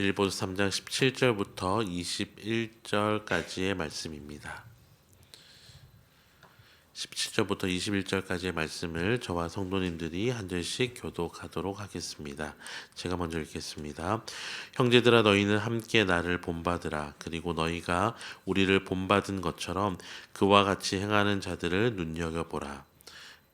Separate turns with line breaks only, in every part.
빌립보서 3장 17절부터 21절까지의 말씀입니다. 17절부터 21절까지의 말씀을 저와 성도님들이 한 절씩 교독하도록 하겠습니다. 제가 먼저 읽겠습니다. 형제들아 너희는 함께 나를 본받으라. 그리고 너희가 우리를 본받은 것처럼 그와 같이 행하는 자들을 눈여겨보라.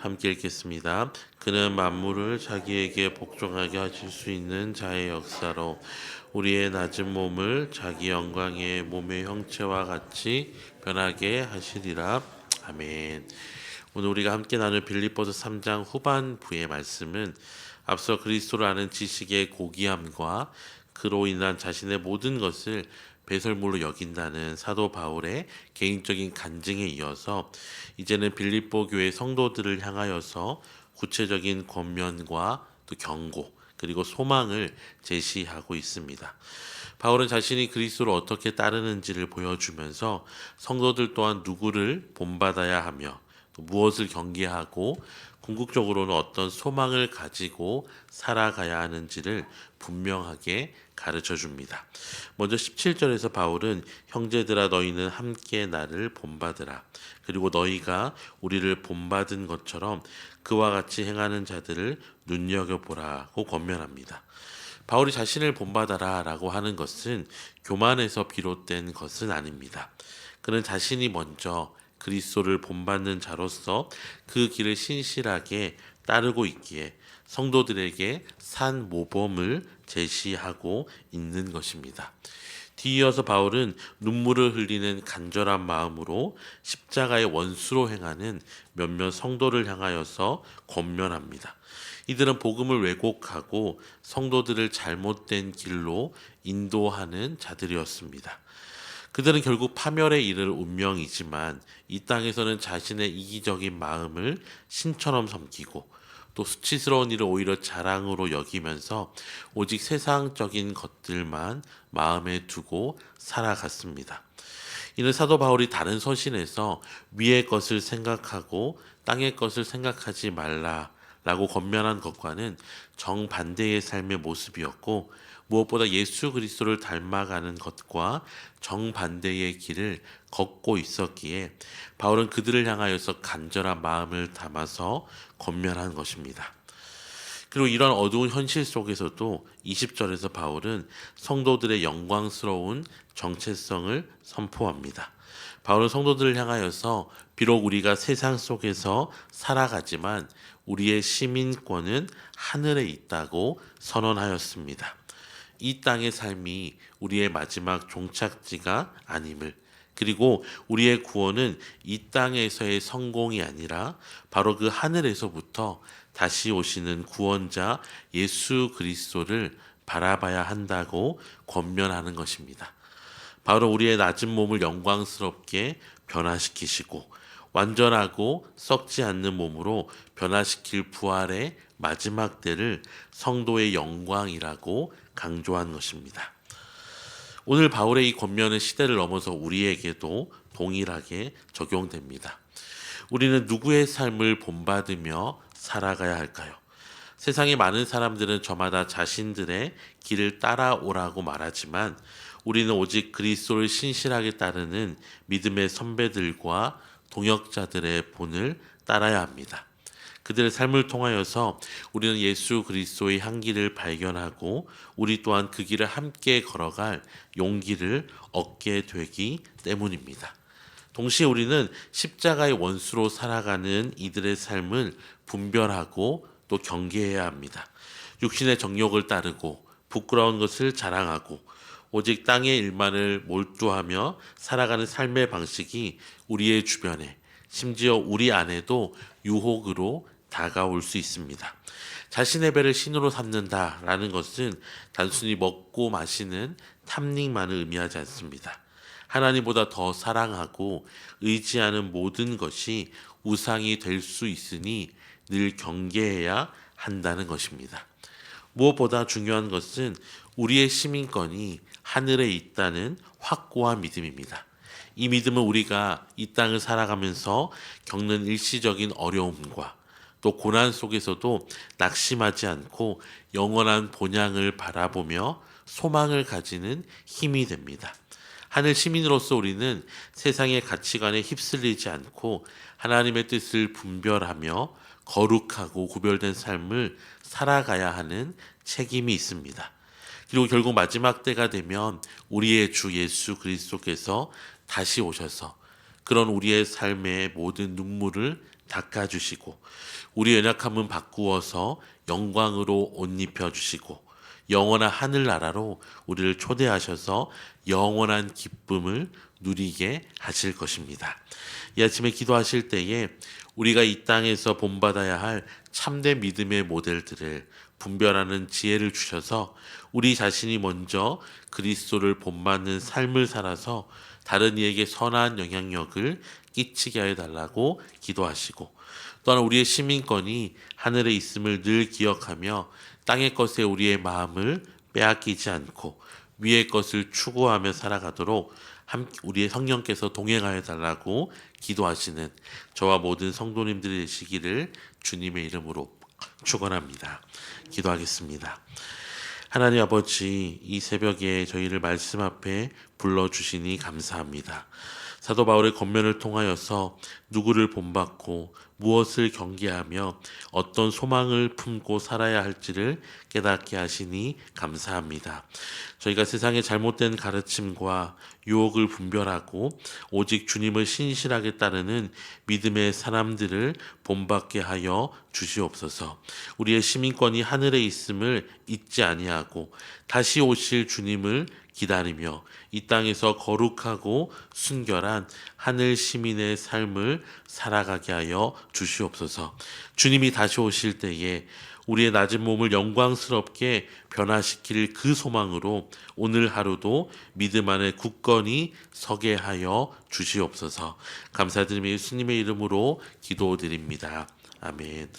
함께 읽겠습니다. 그는 만물을 자기에게 복종하게 하실 수 있는 자의 역사로 우리의 낮은 몸을 자기 영광의 몸의 형체와 같이 변하게 하시리라. 아멘. 오늘 우리가 함께 나눌 빌립보서 3장 후반부의 말씀은 앞서 그리스도를 아는 지식의 고귀함과 그로 인한 자신의 모든 것을 배설물로 여긴다는 사도 바울의 개인적인 간증에 이어서 이제는 빌립보 교회 성도들을 향하여서 구체적인 권면과 또 경고 그리고 소망을 제시하고 있습니다. 바울은 자신이 그리스도를 어떻게 따르는지를 보여주면서 성도들 또한 누구를 본받아야 하며 또 무엇을 경계하고 궁극적으로는 어떤 소망을 가지고 살아가야 하는지를 분명하게 가르쳐 줍니다. 먼저 17절에서 바울은 형제들아 너희는 함께 나를 본받으라. 그리고 너희가 우리를 본받은 것처럼 그와 같이 행하는 자들을 눈여겨보라고 권면합니다. 바울이 자신을 본받아라 라고 하는 것은 교만에서 비롯된 것은 아닙니다. 그는 자신이 먼저 그리스도를 본받는 자로서 그 길을 신실하게 따르고 있기에 성도들에게 산 모범을 제시하고 있는 것입니다. 뒤이어서 바울은 눈물을 흘리는 간절한 마음으로 십자가의 원수로 행하는 몇몇 성도를 향하여서 권면합니다. 이들은 복음을 왜곡하고 성도들을 잘못된 길로 인도하는 자들이었습니다. 그들은 결국 파멸에 이를 운명이지만 이 땅에서는 자신의 이기적인 마음을 신처럼 섬기고 또 수치스러운 일을 오히려 자랑으로 여기면서 오직 세상적인 것들만 마음에 두고 살아갔습니다. 이는 사도 바울이 다른 서신에서 위의 것을 생각하고 땅의 것을 생각하지 말라 라고 권면한 것과는 정반대의 삶의 모습이었고 무엇보다 예수 그리스도를 닮아가는 것과 정반대의 길을 걷고 있었기에 바울은 그들을 향하여서 간절한 마음을 담아서 권면한 것입니다. 그리고 이런 어두운 현실 속에서도 20절에서 바울은 성도들의 영광스러운 정체성을 선포합니다. 바울은 성도들을 향하여서 비록 우리가 세상 속에서 살아가지만 우리의 시민권은 하늘에 있다고 선언하였습니다. 이 땅의 삶이 우리의 마지막 종착지가 아님을 그리고 우리의 구원은 이 땅에서의 성공이 아니라 바로 그 하늘에서부터 다시 오시는 구원자 예수 그리스도를 바라봐야 한다고 권면하는 것입니다. 바로 우리의 낮은 몸을 영광스럽게 변화시키시고 완전하고 썩지 않는 몸으로 변화시킬 부활의 마지막 때를 성도의 영광이라고 강조한 것입니다. 오늘 바울의 이 권면은 시대를 넘어서 우리에게도 동일하게 적용됩니다. 우리는 누구의 삶을 본받으며 살아가야 할까요? 세상의 많은 사람들은 저마다 자신들의 길을 따라오라고 말하지만 우리는 오직 그리스도를 신실하게 따르는 믿음의 선배들과 동역자들의 본을 따라야 합니다. 그들의 삶을 통하여서 우리는 예수 그리스도의 향기를 발견하고 우리 또한 그 길을 함께 걸어갈 용기를 얻게 되기 때문입니다. 동시에 우리는 십자가의 원수로 살아가는 이들의 삶을 분별하고 또 경계해야 합니다. 육신의 정욕을 따르고 부끄러운 것을 자랑하고 오직 땅의 일만을 몰두하며 살아가는 삶의 방식이 우리의 주변에 심지어 우리 안에도 유혹으로 다가올 수 있습니다. 자신의 배를 신으로 삼는다라는 것은 단순히 먹고 마시는 탐닉만을 의미하지 않습니다. 하나님보다 더 사랑하고 의지하는 모든 것이 우상이 될 수 있으니 늘 경계해야 한다는 것입니다. 무엇보다 중요한 것은 우리의 시민권이 하늘에 있다는 확고한 믿음입니다. 이 믿음은 우리가 이 땅을 살아가면서 겪는 일시적인 어려움과 또 고난 속에서도 낙심하지 않고 영원한 본향을 바라보며 소망을 가지는 힘이 됩니다. 하늘 시민으로서 우리는 세상의 가치관에 휩쓸리지 않고 하나님의 뜻을 분별하며 거룩하고 구별된 삶을 살아가야 하는 책임이 있습니다. 그리고 결국 마지막 때가 되면 우리의 주 예수 그리스도께서 다시 오셔서 그런 우리의 삶의 모든 눈물을 닦아주시고 우리 연약함은 바꾸어서 영광으로 옷 입혀주시고 영원한 하늘나라로 우리를 초대하셔서 영원한 기쁨을 누리게 하실 것입니다. 이 아침에 기도하실 때에 우리가 이 땅에서 본받아야 할 참된 믿음의 모델들을 분별하는 지혜를 주셔서 우리 자신이 먼저 그리스도를 본받는 삶을 살아서 다른 이에게 선한 영향력을 끼치게 해 달라고 기도하시고 또한 우리의 시민권이 하늘에 있음을 늘 기억하며 땅의 것에 우리의 마음을 빼앗기지 않고 위의 것을 추구하며 살아가도록 함- 우리의 성령께서 동행하여 달라고 기도하시는 저와 모든 성도님들이 되시기를 주님의 이름으로 축원합니다. 기도하겠습니다. 하나님 아버지 이 새벽에 저희를 말씀 앞에 불러 주시니 감사합니다. 사도 바울의 권면을 통하여서 누구를 본받고 무엇을 경계하며 어떤 소망을 품고 살아야 할지를 깨닫게 하시니 감사합니다. 저희가 세상의 잘못된 가르침과 유혹을 분별하고 오직 주님을 신실하게 따르는 믿음의 사람들을 본받게 하여 주시옵소서. 우리의 시민권이 하늘에 있음을 잊지 아니하고 다시 오실 주님을 기다리며 이 땅에서 거룩하고 순결한 하늘 시민의 삶을 살아가게 하여 주시옵소서. 주님이 다시 오실 때에 우리의 낮은 몸을 영광스럽게 변화시킬 그 소망으로 오늘 하루도 믿음 안에 굳건히 서게 하여 주시옵소서. 감사드리며 예수님의 이름으로 기도드립니다. 아멘.